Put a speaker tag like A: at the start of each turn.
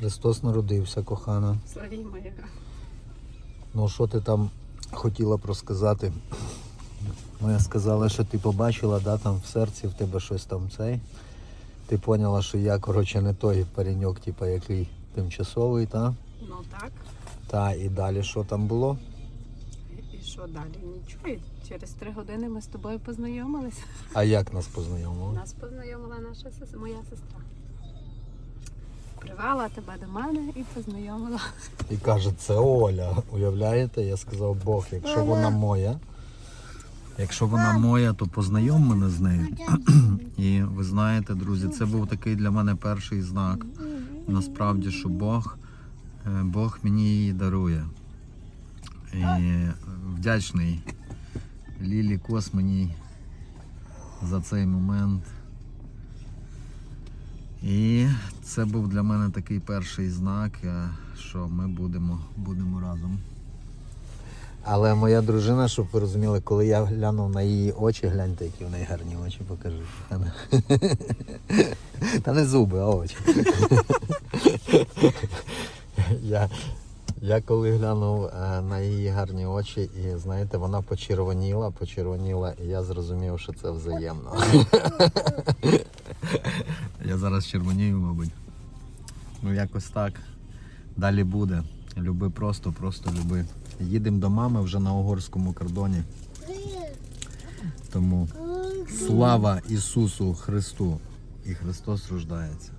A: Христос народився, кохана.
B: Славімо його.
A: Ну, що ти там хотіла б розказати? Ну, я сказала, що ти побачила, да, там в серці в тебе щось там цей. Ти поняла, що я, коротше, не той пареньок, типу, який тимчасовий, та?
B: Ну так.
A: Та, і далі що там було?
B: І- що далі? Нічого. Через три години ми з тобою познайомилися.
A: А як нас познайомили?
B: Нас познайомила наша сес- моя сестра. Привела тебе до мене і познайомила.
A: І каже, це Оля. Уявляєте? Я сказав, Бог, якщо вона моя, якщо вона моя, то познайом мене з нею. І ви знаєте, друзі, це був такий для мене перший знак. Насправді, що Бог, е, Бог мені її дарує. І вдячний Лілі Косманій за цей момент. І це був для мене такий перший знак, е, що ми будемо, будемо разом. Але моя дружина, щоб ви розуміли, коли я глянув на її очі, гляньте, які в неї гарні очі, покажи. Та не зуби, а очі. Я, я коли глянув е, на її гарні очі, і знаєте, вона почервоніла, почервоніла, і я зрозумів, що це взаємно. Зараз червонію, мабуть. Ну, якось так. Далі буде. Люби просто, просто люби. Їдемо до мами вже на угорському кордоні. Тому слава Ісусу Христу! І Христос рождається.